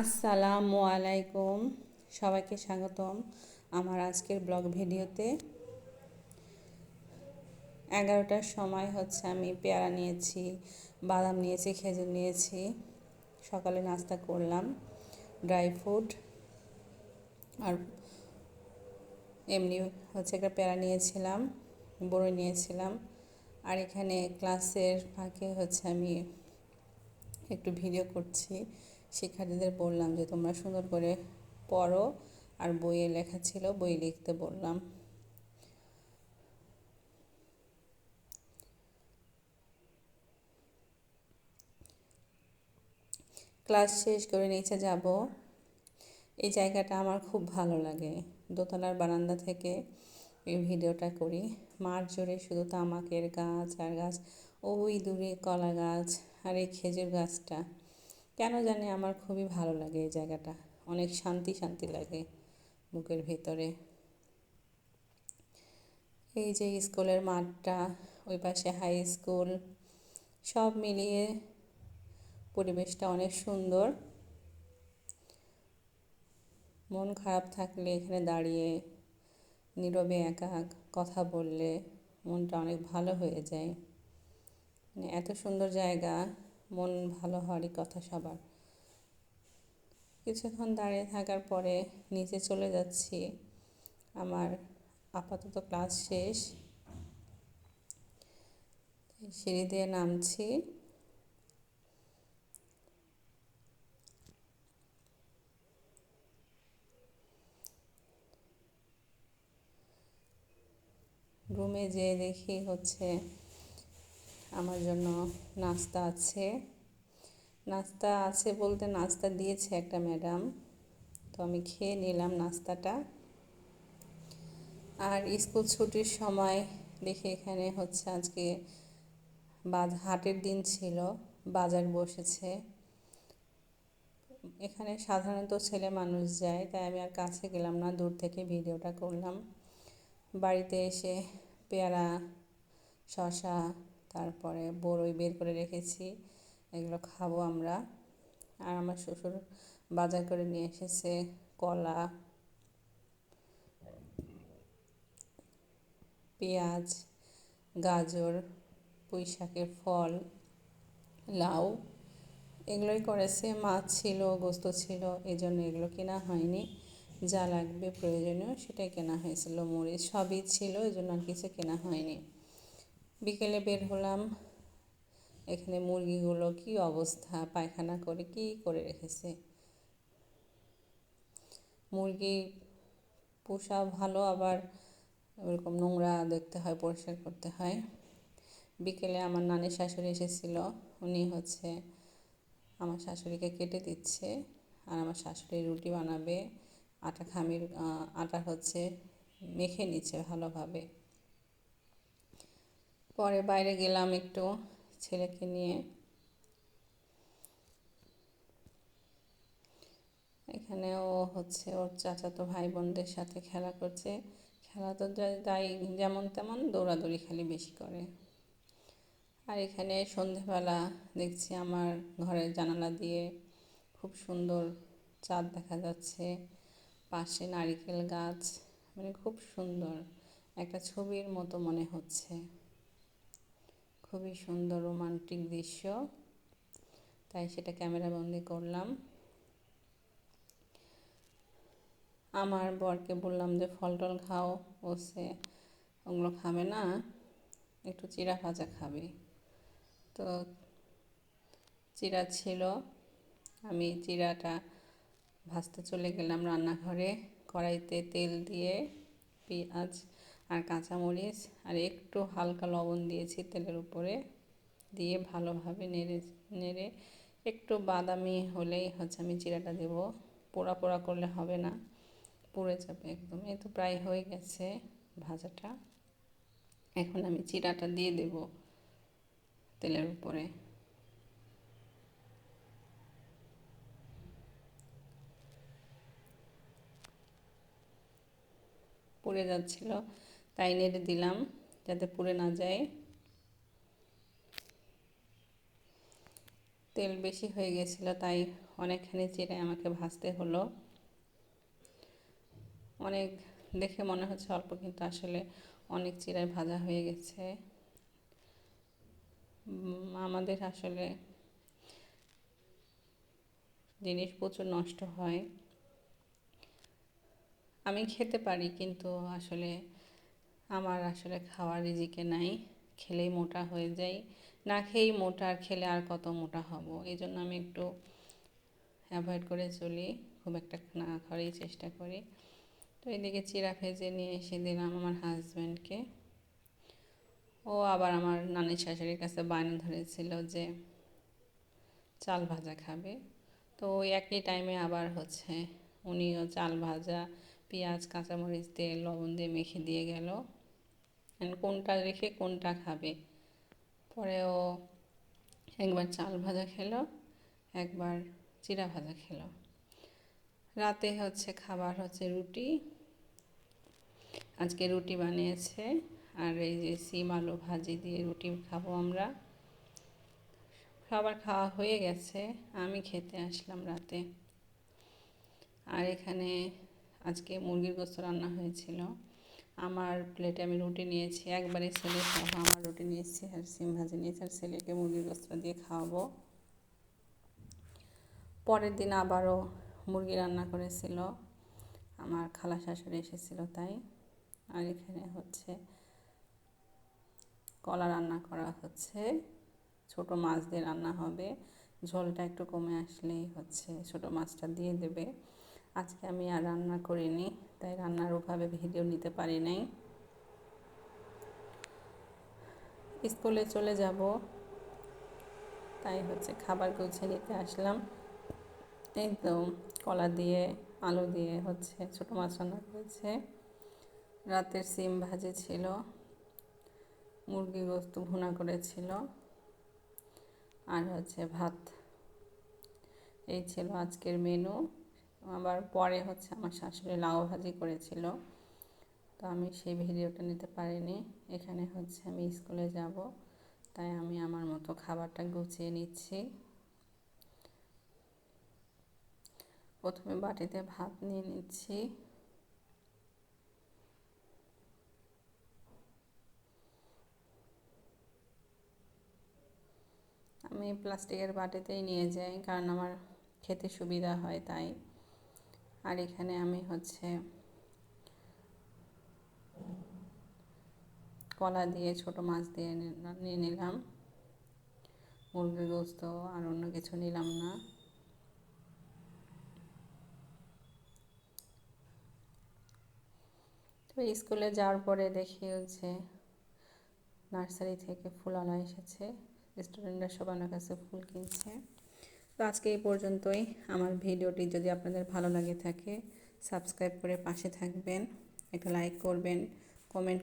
আসসালামু আলাইকুম। সবাইকে স্বাগতম আমার আজকের ব্লগ ভিডিওতে। এগারোটার সময় হচ্ছে আমি পেয়ারা নিয়েছি, বাদাম নিয়েছি, খেজুর নিয়েছি। সকালে নাস্তা করলাম, ড্রাই ফ্রুট। আর এমনি হচ্ছে একটা পেয়ারা নিয়েছিলাম বড়ই নিয়েছিলাম। আর এখানে ক্লাসের ফাঁকে হচ্ছে আমি একটু ভিডিও করছি। শিক্ষার্থীদের বললাম যে, তোমরা সুন্দর করে পড়ো। আর বইয়ে লেখা ছিল, বই লিখতে বললাম। ক্লাস শেষ করে নিচে যাব। এই জায়গাটা আমার খুব ভালো লাগে। দোতলার বারান্দা থেকে এই ভিডিওটা করি। মাঠ জুড়ে শুধু তামাকের গাছ আর গাছ, ওই দূরে কলা গাছ আর এই খেজুর গাছটা। কেন জানি আমার খুবই ভালো লাগে এই জায়গাটা। অনেক শান্তি শান্তি লাগে বুকের ভেতরে। এই যে স্কুলের মাঠটা, ওই পাশে হাই স্কুল সব মিলিয়ে পরিবেশটা অনেক সুন্দর। মন খারাপ থাকলে এখানে দাঁড়িয়ে, নীরবে একা কথা বললে মনটা অনেক ভালো হয়ে যায়। মানে এত সুন্দর জায়গা। মন ভালো হওয়ারই কথা সবার। কিছুক্ষণ দাঁড়িয়ে থাকার পরে নিচে চলে যাচ্ছি। আমার আপাতত ক্লাস শেষ। সিঁড়ি দিয়ে নামছি। রুমে যেয়ে দেখি হচ্ছে আমার জন্য নাস্তা আছে। নাস্তা আছে বলতে নাস্তা দিয়েছে একটা ম্যাডাম। তো আমি খেয়ে নিলাম নাস্তাটা। আর স্কুল ছুটির সময় দেখি এখানে হচ্ছে আজকে বাজ, হাটের দিন ছিল, বাজার বসেছে। এখানে সাধারণত ছেলে মানুষ যায়, তাই আমি আর কাছে গেলাম না, দূর থেকে ভিডিওটা করলাম। বাড়িতে এসে পেয়ারা শশা তারপরে বড়ই বের করে রেখেছি। এগুলো খাব আমরা। আর আমার শ্বশুর বাজার করে নিয়ে এসেছে কলা, পেঁয়াজ, গাজর, পুঁই শাকের ফল, লাউ। এগুলোই করেছে। মাছ ছিল, গোস্ত ছিল এই জন্য এগুলো কেনা হয়নি। যা লাগবে প্রয়োজনীয় সেটাই কেনা হয়েছিল, মরিচ সবই ছিল এই জন্য আর কিছু কেনা হয়নি। বিকেলে বের হলাম। এখানে মুরগিগুলো কি অবস্থা? পায়খানা করে কি করে রেখেছে? মুরগি পোষা ভালো, আবার এরকম নোংরা দেখতে হয়, পরিষ্কার করতে হয়। বিকেলে আমার নানি শাশুড়ি এসেছিল। উনি হচ্ছে আমার শাশুড়িকে কেটে দিচ্ছে আর আমার শাশুড়ি রুটি বানাবে, আটা খামির আটা হচ্ছে মেখে নিচ্ছে ভালোভাবে। পরে বাইরে গেলাম একটু ছেলেকে নিয়ে। এখানে ও হচ্ছে ওর চাচাতো ভাই বোনদের সাথে খেলা করছে। খেলা তো তাই যেমন তেমন দৌড়াদৌড়ি খালি বেশি করে। আর এখানে সন্ধেবেলা দেখছি আমার ঘরের জানালা দিয়ে খুব সুন্দর চাঁদ দেখা যাচ্ছে। পাশে নারিকেল গাছ মানে খুব সুন্দর। একটা ছবির মতো মনে হচ্ছে। খুবই সুন্দর রোমান্টিক দৃশ্য। তাই সেটা ক্যামেরা বন্দি করলাম। আমার বরকে বললাম যে, ফল টল খাও। সে ওগুলো খাবে না, একটু চিরা ভাজা খাবে। তো চিরা ছিল। আমি চিরাটা ভাজতে চলে গেলাম রান্নাঘরে কড়াইতে তেল দিয়ে পেঁয়াজ আর কাঁচামরিচ আর একটু হালকা লবণ দিয়েছি তেলের উপরে দিয়ে ভালোভাবে নেড়ে নেড়ে একটু বাদামি হলেই হচ্ছে আমি জিরাটা দেব। পোড়া পোড়া করলে হবে না, পুড়ে যাবে একদম। এই তো প্রায় হয়ে গেছে ভাজাটা। এখন আমি চিরাটা দিয়ে দেব তেলের উপরে। পুড়ে যাচ্ছিল। তাই নেড়ে দিলাম যাতে পুড়ে না যায়। তেল বেশি হয়ে গেছিল, তাই অনেকখানি চিড়ে আমাকে ভাজতে হলো। অনেক দেখে মনে হচ্ছে অল্প, কিন্তু আসলে অনেক চিড়াই ভাজা হয়ে গেছে। আমাদের আসলে জিনিস প্রচুর নষ্ট হয়। আমি খেতে পারি, কিন্তু আসলে আমার আসলে খাওয়ার রিজিকে নাই, খেলেই মোটা হয়ে যাই। না খেয়েই মোটা, আর খেলে আর কত মোটা হব? এই জন্য আমি একটু অ্যাভয়েড করে চলি, খুব একটা না খাওয়ারই চেষ্টা করি। তো এদিকে চিরা ভেজে নিয়ে এসে দিলাম আমার হাজব্যান্ডকে ও আবার আমার নানির শাশুড়ির কাছে বায়না ধরেছিল যে, চাল ভাজা খাবে। তো একই টাইমে আবার হচ্ছে, উনিও চাল ভাজা পেঁয়াজ, কাঁচামরিচ, তেল, লবণ দিয়ে মেখে দিয়ে গেল। কোনটা রেখে কোনটা খাবে? পরে ও একবার চাল ভাজা খেলো, একবার চিরা ভাজা খেলো। রাতে হচ্ছে খাবার হচ্ছে রুটি। আজকে রুটি বানিয়েছে, আর এই যে সিম আলু ভাজি দিয়ে রুটি খাব আমরা। খাবার খাওয়া হয়ে গেছে, আমি খেতে আসলাম রাতে। আর এখানে মুরগির গোস্ত রান্না হয়েছিল। আমার প্লেটে আমি রুটি নিয়েছি, একবারে ছেলে খাব আমার রুটি নিয়েছি, আর সিম ভাজি নিয়েছি, আর ছেলেকে মুরগির গোস্ত দিয়ে খাওয়াবো। পরের দিন আবারও মুরগি রান্না করেছিল, আমার খালা শাশুড়ি এসেছিল তাই। আর এখানে হচ্ছে কলা রান্না করা হচ্ছে, ছোট মাছ দিয়ে রান্না হবে, ঝোলটা একটু কমে আসলেই হচ্ছে ছোট মাছটা দিয়ে দেবে। আজকে আমি আর রান্না করিনি, তাই রান্নার ওভাবে ভিডিও নিতে পারি নাই। স্কুলে চলে যাব, তাই হচ্ছে খাবার গুছিয়ে নিতে আসলাম। এই তো কলা দিয়ে, আলু দিয়ে হচ্ছে ছোটো মাছ রান্না করেছে। রাতের সিম ভাজি ছিল, মুরগি গোস্ত ভুনা করেছিল, আর হচ্ছে ভাত। এই ছিল আজকের মেনু আবার পরে হচ্ছে আমার শাশুড়ি লাউ ভাজি করেছিল। তো আমি সেই ভিডিওটা নিতে পারিনি। এখানে হচ্ছে আমি স্কুলে যাব, তাই আমি আমার মতো খাবারটা গুছিয়ে নিচ্ছি। প্রথমে বাটিতে ভাত নিয়ে নিচ্ছি। আমি প্লাস্টিকের বাটিতেই নিয়ে যাই, কারণ আমার খেতে সুবিধা হয় তাই। আর এখানে আমি হচ্ছে কলা দিয়ে, ছোট মাছ দিয়ে নিয়ে নিলাম। মুরগির গোস্ত আর অন্য কিছু নিলাম না। তো স্কুলে যাওয়ার পরে দেখি হচ্ছে নার্সারি থেকে ফুল আনা এসেছে। স্টুডেন্টরা সব আমার কাছে ফুল কিনছে। তো আজকে এই পর্যন্তই। আমার ভিডিওটি যদি আপনাদের ভালো লাগে থাকে সাবস্ক্রাইব করে পাশে থাকবেন। একটা লাইক করবেন কমেন্ট